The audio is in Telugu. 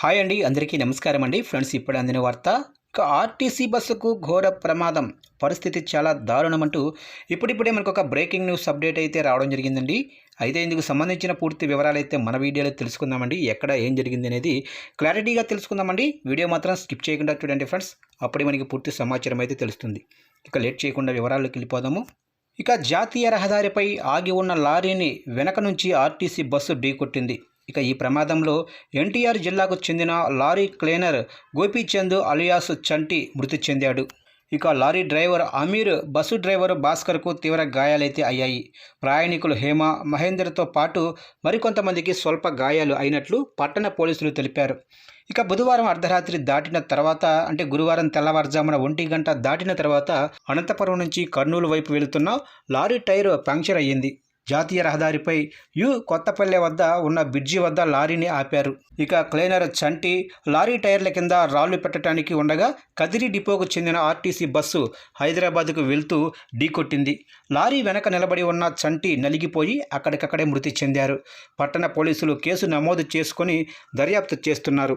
హాయ్ అండి అందరికీ నమస్కారం అండి. ఫ్రెండ్స్ ఇప్పుడు అందిన వార్త ఇక ఆర్టీసీ బస్సుకు ఘోర ప్రమాదం. పరిస్థితి చాలా దారుణం అంటూ ఇప్పుడిప్పుడే మనకు ఒక బ్రేకింగ్ న్యూస్ అప్డేట్ అయితే రావడం జరిగిందండి. అయితే ఇందుకు సంబంధించిన పూర్తి వివరాలు అయితే మన వీడియోలో తెలుసుకుందామండి. ఎక్కడ ఏం జరిగింది అనేది క్లారిటీగా తెలుసుకుందామండి. వీడియో మాత్రం స్కిప్ చేయకుండా చూడండి ఫ్రెండ్స్. అప్పుడే మనకి పూర్తి సమాచారం అయితే తెలుస్తుంది. ఇక లేట్ చేయకుండా వివరాల్లోకి వెళ్ళిపోదాము. ఇక జాతీయ రహదారిపై ఆగి ఉన్న లారీని వెనక నుంచి ఆర్టీసీ బస్సు ఢీకొట్టింది. ఇక ఈ ప్రమాదంలో ఎన్టీఆర్ జిల్లాకు చెందిన lorry cleaner Gopichand alias Chanti మృతి చెందాడు. ఇక lorry driver Ameer bus driver భాస్కర్కు తీవ్ర గాయాలైతే అయ్యాయి. ప్రయాణికులు హేమ మహేందర్తో పాటు మరికొంతమందికి స్వల్ప గాయాలు అయినట్లు పట్టణ పోలీసులు తెలిపారు. ఇక బుధవారం అర్ధరాత్రి దాటిన తర్వాత అంటే గురువారం తెల్లవారుజామున ఒంటి గంట దాటిన తర్వాత అనంతపురం నుంచి కర్నూలు వైపు వెళుతున్న లారీ టైర్ పంక్చర్ అయ్యింది. జాతీయ రహదారిపై యు కొత్తపల్లె వద్ద ఉన్న బ్రిడ్జి వద్ద లారీని ఆపారు. ఇక క్లీనర్ చంటి లారీ టైర్ల కింద రాళ్ళు పెట్టడానికి ఉండగా కదిరి డిపోకు చెందిన ఆర్టీసీ బస్సు హైదరాబాద్కు వెళ్తూ ఢీకొట్టింది లారీ వెనక నిలబడి ఉన్న చంటి నలిగిపోయి అక్కడికక్కడే మృతి చెందారు. పట్టణ పోలీసులు కేసు నమోదు చేసుకొని దర్యాప్తు చేస్తున్నారు.